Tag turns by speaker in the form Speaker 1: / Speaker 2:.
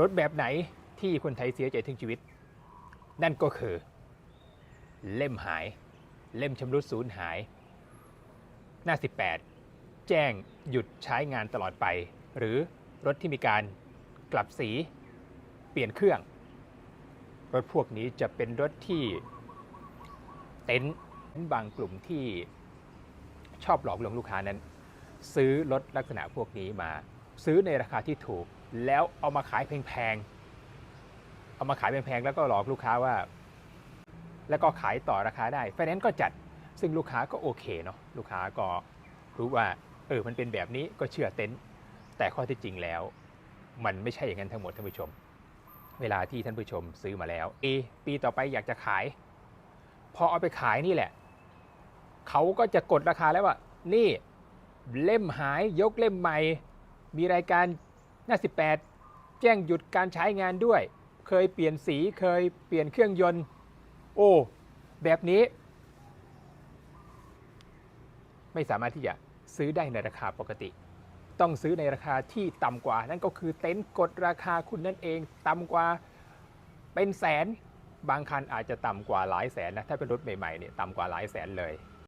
Speaker 1: รถแบบไหนที่คนไทยเสียใจถึงชีวิต นั่นก็คือ เล่มหาย เล่มชำรุดสูญหาย หน้า 18 แจ้งหยุดใช้งานตลอดไป หรือรถที่มีการกลับสี เปลี่ยนเครื่อง รถพวกนี้จะเป็นรถที่เต็นท์บางกลุ่มที่ชอบหลอกลวงลูกค้านั้น ซื้อรถลักษณะพวกนี้มา ซื้อในราคาที่ถูก แล้วเอามาขายแพงๆเอามาขายแพงๆแล้วก็หลอกลูกค้าว่า แล้วก็ขายต่อราคาได้ไฟแนนซ์ก็จัดซึ่งลูกค้าก็โอเคเนาะลูกค้าก็รู้ว่าเออมันเป็นแบบนี้ก็เชื่อเต็นท์แต่ข้อที่จริงแล้ว มันไม่ใช่อย่างนั้นทั้งหมดท่านผู้ชม เวลาที่ท่านผู้ชมซื้อมาแล้วเอปีต่อไปอยากจะขาย พอเอาไปขายนี่แหละเขาก็จะกดราคาแล้วว่านี่เล่มหายยกเล่มใหม่ มีรายการหน้า 18 แจ้งหยุดการใช้งานด้วย เคยเปลี่ยนสีเคยเปลี่ยนเครื่องยนต์ โอ้ แบบนี้ ไม่สามารถที่จะซื้อได้ในราคาปกติ ต้องซื้อในราคาที่ต่ำกว่า นั่นก็คือเต็นท์กดราคาคุณนั่นเองต่ำกว่าเป็นแสนบางคันอาจจะต่ำกว่าหลายแสนนะถ้าเป็นรถใหม่ๆเนี่ยต่ำกว่าหลายแสนเลย